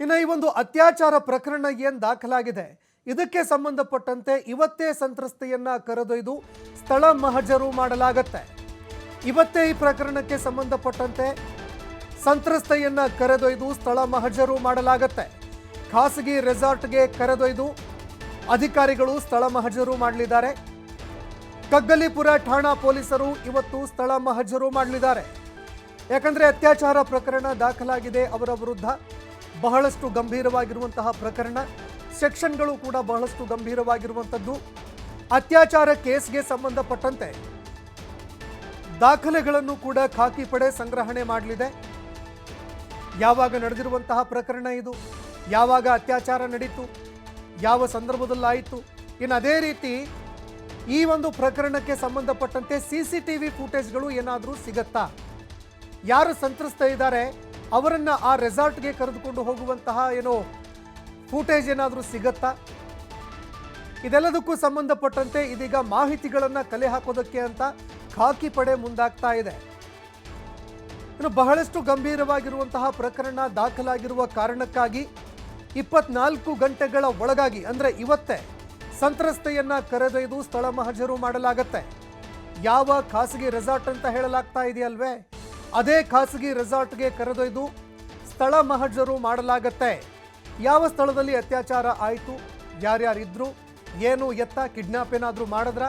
ಇನ್ನು ಈ ಒಂದು ಅತ್ಯಾಚಾರ ಪ್ರಕರಣ ಏನು ದಾಖಲಾಗಿದೆ? ಇದಕ್ಕೆ ಸಂಬಂಧಪಟ್ಟಂತೆ ಇವತ್ತೇ ಸಂತ್ರಸ್ತೆಯನ್ನ ಕರೆದೊಯ್ದು ಸ್ಥಳ ಮಹಜರು ಮಾಡಲಾಗತ್ತೆ. ಇವತ್ತೇ ಈ ಪ್ರಕರಣಕ್ಕೆ ಸಂಬಂಧಪಟ್ಟಂತೆ ಸಂತ್ರಸ್ತೆಯನ್ನ ಕರೆದೊಯ್ದು ಸ್ಥಳ ಮಹಜರು ಮಾಡಲಾಗತ್ತೆ. ಖಾಸಗಿ ರೆಸಾರ್ಟ್ಗೆ ಕರೆದೊಯ್ದು ಅಧಿಕಾರಿಗಳು ಸ್ಥಳ ಮಹಜರು ಮಾಡಲಿದ್ದಾರೆ. ಕಗ್ಗಲಿಪುರ ಠಾಣಾ ಪೊಲೀಸರು ಇವತ್ತು ಸ್ಥಳ ಮಹಜರು ಮಾಡಲಿದ್ದಾರೆ. ಯಾಕಂದ್ರೆ ಅತ್ಯಾಚಾರ ಪ್ರಕರಣ ದಾಖಲಾಗಿದೆ, ಅವರ ವಿರುದ್ಧ ಬಹಳಷ್ಟು ಗಂಭೀರವಾಗಿರುವಂತಹ ಪ್ರಕರಣ. ಸೆಕ್ಷನ್ಗಳು ಕೂಡ ಬಹಳಷ್ಟು ಗಂಭೀರವಾಗಿರುವಂಥದ್ದು. ಅತ್ಯಾಚಾರ ಕೇಸ್ಗೆ ಸಂಬಂಧಪಟ್ಟಂತೆ ದಾಖಲೆಗಳನ್ನು ಕೂಡ ಖಾಕಿ ಪಡೆ ಸಂಗ್ರಹಣೆ ಮಾಡಲಿದೆ. ಯಾವಾಗ ನಡೆದಿರುವಂತಹ ಪ್ರಕರಣ ಇದು? ಯಾವಾಗ ಅತ್ಯಾಚಾರ ನಡೀತು? ಯಾವ ಸಂದರ್ಭದಲ್ಲಾಯಿತು? ಇನ್ನು ಅದೇ ರೀತಿ ಈ ಒಂದು ಪ್ರಕರಣಕ್ಕೆ ಸಂಬಂಧಪಟ್ಟಂತೆ ಸಿ ಸಿ ಟಿ ವಿ ಫುಟೇಜ್ಗಳು ಏನಾದರೂ ಸಿಗತ್ತಾ? ಯಾರು ಸಂತ್ರಸ್ತ ಇದ್ದಾರೆ, ಅವರನ್ನು ಆ ರೆಸಾರ್ಟ್ಗೆ ಕರೆದುಕೊಂಡು ಹೋಗುವಂತಹ ಏನೋ ಫೂಟೇಜ್ ಏನಾದರೂ ಸಿಗತ್ತಾ? ಇದೆಲ್ಲದಕ್ಕೂ ಸಂಬಂಧಪಟ್ಟಂತೆ ಇದೀಗ ಮಾಹಿತಿಗಳನ್ನು ಕಲೆ ಹಾಕೋದಕ್ಕೆ ಅಂತ ಖಾಕಿ ಪಡೆ ಮುಂದಾಗ್ತಾ ಇದೆ. ಇನ್ನು ಬಹಳಷ್ಟು ಗಂಭೀರವಾಗಿರುವಂತಹ ಪ್ರಕರಣ ದಾಖಲಾಗಿರುವ ಕಾರಣಕ್ಕಾಗಿ ಇಪ್ಪತ್ನಾಲ್ಕು ಗಂಟೆಗಳ ಒಳಗಾಗಿ, ಅಂದರೆ ಇವತ್ತೇ ಸಂತ್ರಸ್ತೆಯನ್ನ ಕರೆದೊಯ್ದು ಸ್ಥಳ ಮಹಜರು ಮಾಡಲಾಗತ್ತೆ. ಯಾವ ಖಾಸಗಿ ರೆಸಾರ್ಟ್ ಅಂತ ಹೇಳಲಾಗ್ತಾ ಇದೆಯಲ್ವೇ? ಅದೇ ಖಾಸಗಿ ರೆಸಾರ್ಟ್ಗೆ ಕರೆದೊಯ್ದು ಸ್ಥಳ ಮಹಜರು ಮಾಡಲಾಗತ್ತೆ. ಯಾವ ಸ್ಥಳದಲ್ಲಿ ಅತ್ಯಾಚಾರ ಆಯಿತು, ಯಾರ್ಯಾರಿದ್ರು, ಏನು ಎತ್ತ, ಕಿಡ್ನಾಪ್ ಏನಾದರೂ ಮಾಡಿದ್ರ,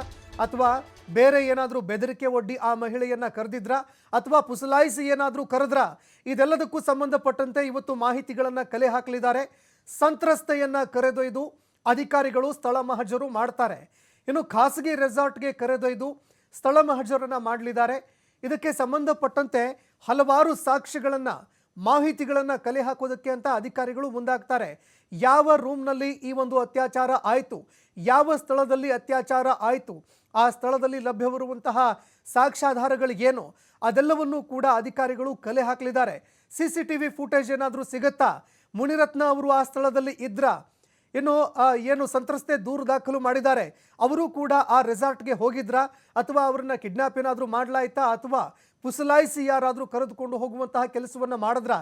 ಅಥವಾ ಬೇರೆ ಏನಾದರೂ ಬೆದರಿಕೆ ಒಡ್ಡಿ ಆ ಮಹಿಳೆಯನ್ನು ಕರೆದಿದ್ರ, ಅಥವಾ ಪುಸಲಾಯಿಸಿ ಏನಾದರೂ ಕರೆದ್ರ, ಇದೆಲ್ಲದಕ್ಕೂ ಸಂಬಂಧಪಟ್ಟಂತೆ ಇವತ್ತು ಮಾಹಿತಿಗಳನ್ನು ಕಲೆ ಹಾಕಲಿದ್ದಾರೆ. ಸಂತ್ರಸ್ತೆಯನ್ನು ಕರೆದೊಯ್ದು ಅಧಿಕಾರಿಗಳು ಸ್ಥಳ ಮಹಜರು ಮಾಡ್ತಾರೆ. ಇನ್ನು ಖಾಸಗಿ ರೆಸಾರ್ಟ್ಗೆ ಕರೆದೊಯ್ದು ಸ್ಥಳ ಮಹಜರನ್ನು ಮಾಡಲಿದ್ದಾರೆ. ಇದಕ್ಕೆ ಸಂಬಂಧಪಟ್ಟಂತೆ ಹಲವಾರು ಸಾಕ್ಷಿಗಳನ್ನು, ಮಾಹಿತಿಗಳನ್ನು ಕಲೆ ಹಾಕೋದಕ್ಕೆ ಅಂತ ಅಧಿಕಾರಿಗಳು ಮುಂದಾಗ್ತಾರೆ. ಯಾವ ರೂಮ್ನಲ್ಲಿ ಈ ಒಂದು ಅತ್ಯಾಚಾರ ಆಯಿತು? ಯಾವ ಸ್ಥಳದಲ್ಲಿ ಅತ್ಯಾಚಾರ ಆಯಿತು? ಆ ಸ್ಥಳದಲ್ಲಿ ಲಭ್ಯವಿರುವಂತಹ ಸಾಕ್ಷ್ಯಾಧಾರಗಳು ಏನು? ಅದೆಲ್ಲವನ್ನೂ ಕೂಡ ಅಧಿಕಾರಿಗಳು ಕಲೆ ಹಾಕಲಿದ್ದಾರೆ. C C T V footage ಏನಾದರೂ ಸಿಗುತ್ತಾ? ಮುನಿರತ್ನ ಅವರು ಆ ಸ್ಥಳದಲ್ಲಿ ಇದ್ರಾ? ಇನ್ನು ಏನು ಸಂತ್ರಸ್ತೆ ದೂರು ದಾಖಲು ಮಾಡಿದ್ದಾರೆ. ಅವರು ಕೂಡ ಆ ರೆಸಾರ್ಟ್ಗೆ ಹೋಗಿದ್ರಾ? ಅಥವಾ ಅವರನ್ನ ಕಿಡ್ನಾಪ್ ಏನಾದರೂ ಮಾಡಲಾಯ್ತಾ? ಅಥವಾ ಪುಸಲಾಯಿಸಿ ಯಾರಾದರೂ ಕರೆದುಕೊಂಡು ಹೋಗುವಂತಹ ಕೆಲಸವನ್ನು ಮಾಡಿದ್ರ?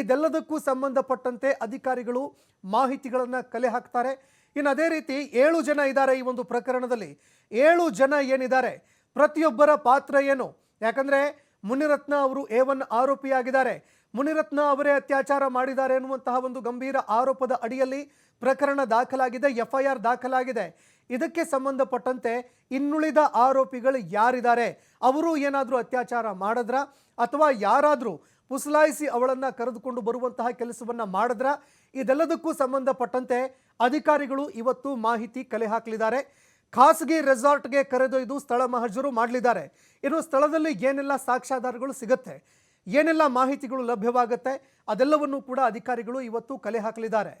ಇದೆಲ್ಲದಕ್ಕೂ ಸಂಬಂಧಪಟ್ಟಂತೆ ಅಧಿಕಾರಿಗಳು ಮಾಹಿತಿಗಳನ್ನು ಕಲೆ ಹಾಕ್ತಾರೆ. ಇನ್ನು ಅದೇ ರೀತಿ ಏಳು ಜನ ಇದ್ದಾರೆ ಈ ಒಂದು ಪ್ರಕರಣದಲ್ಲಿ. ಏಳು ಜನ ಏನಿದ್ದಾರೆ? ಪ್ರತಿಯೊಬ್ಬರ ಪಾತ್ರ ಏನು? ಯಾಕಂದರೆ ಮುನಿರತ್ನ ಅವರು ಎ ಒನ್ ಆರೋಪಿಯಾಗಿದ್ದಾರೆ. ಮುನಿರತ್ನ ಅವರೇ ಅತ್ಯಾಚಾರ ಮಾಡಿದ್ದಾರೆ ಎನ್ನುವಂತಹ ಒಂದು ಗಂಭೀರ ಆರೋಪದ ಅಡಿಯಲ್ಲಿ ಪ್ರಕರಣ ದಾಖಲಾಗಿದೆ, ಎಫ್ಐಆರ್ ದಾಖಲಾಗಿದೆ. ಇದಕ್ಕೆ ಸಂಬಂಧಪಟ್ಟಂತೆ ಇನ್ನುಳಿದ ಆರೋಪಿಗಳು ಯಾರಿದ್ದಾರೆ? ಅವರು ಏನಾದರೂ ಅತ್ಯಾಚಾರ ಮಾಡಿದ್ರ? ಅಥವಾ ಯಾರಾದರೂ ಪುಸಲಾಯಿಸಿ ಅವಳನ್ನ ಕರೆದುಕೊಂಡು ಬರುವಂತಹ ಕೆಲಸವನ್ನ ಮಾಡಿದ್ರ? ಇದೆಲ್ಲದಕ್ಕೂ ಸಂಬಂಧಪಟ್ಟಂತೆ ಅಧಿಕಾರಿಗಳು ಇವತ್ತು ಮಾಹಿತಿ ಕಲೆ ಹಾಕಲಿದ್ದಾರೆ. ಖಾಸಗಿ ರೆಸಾರ್ಟ್ಗೆ ಕರೆದೊಯ್ದು ಸ್ಥಳ ಮಹಜರು ಮಾಡಲಿದ್ದಾರೆ. ಇನ್ನು ಸ್ಥಳದಲ್ಲಿ ಏನೆಲ್ಲ ಸಾಕ್ಷ್ಯಾಧಾರಗಳು ಸಿಗುತ್ತೆ? ಏನೆಲ್ಲ ಮಾಹಿತಿಗಳು ಲಭ್ಯವಾಗುತ್ತೆ ಅದೆಲ್ಲವನ್ನು ಕೂಡ ಅಧಿಕಾರಿಗಳು ಇವತ್ತು ಕಲೆ ಹಾಕಲಿದ್ದಾರೆ.